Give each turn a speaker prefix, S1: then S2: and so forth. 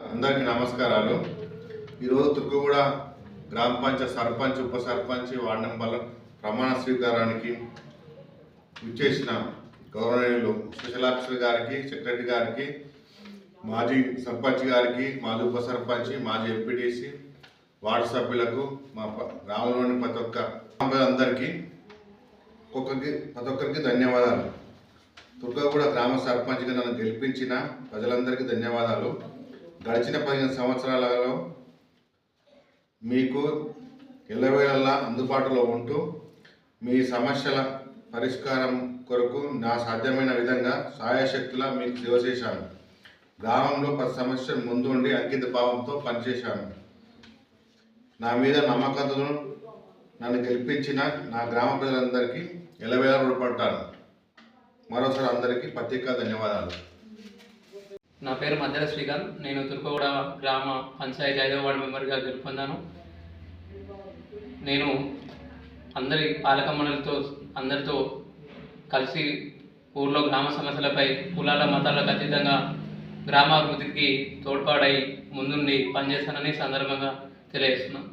S1: అందరికీ నమస్కారాలు. ఈరోజు తుర్కగూడ గ్రామ పంచాయత్ సర్పంచ్ ఉప సర్పంచ్ వార్డు మెంబర్ల ప్రమాణ స్వీకారానికి విచ్చేసిన గౌరవనీయులు స్పెషల్ ఆఫీసర్ గారికి సెక్రటరీ గారికి మాజీ సర్పంచ్ గారికి మాజీ ఉప సర్పంచ్ మాజీ ఎంపీటీసీ వార్డు సభ్యులకు మా గ్రామంలోని ప్రతి ఒక్క అందరికీ ఒక్కొక్కరికి ప్రతి ఒక్కరికి ధన్యవాదాలు. దుర్గగూడ గ్రామ సర్పంచ్గా నన్ను గెలిపించిన ప్రజలందరికీ ధన్యవాదాలు. గడిచిన పదిహేను సంవత్సరాలలో మీకు ఎల్లవేళలా అందుబాటులో ఉంటూ మీ సమస్యల పరిష్కారం కొరకు నా సాధ్యమైన విధంగా సాయశక్తులా మీకు సేవ చేశాను. గ్రామంలో ప్రతి సమస్య ముందుండి అంకిత భావంతో పనిచేశాను. నా మీద నమ్మకంతో నన్ను గెలిపించిన నా గ్రామ ప్రజలందరికీ ఎలవేళ రుణపడ్డాను మరోసారి అందరికీ ప్రత్యేక ధన్యవాదాలు.
S2: నా పేరు మద్దెల శ్రీకాంత్. నేను తుర్కగూడ గ్రామ పంచాయతీ ఐదవ వార్డు మెంబర్గా గెలుపొందాను నేను అందరి పాలక మండలితో అందరితో కలిసి ఊర్లో గ్రామ సమస్యలపై కులాల మతాలకు అతీతంగా గ్రామాభివృద్ధికి తోడ్పాడై ముందుండి పనిచేస్తానని సందర్భంగా తెలియజేస్తున్నాను.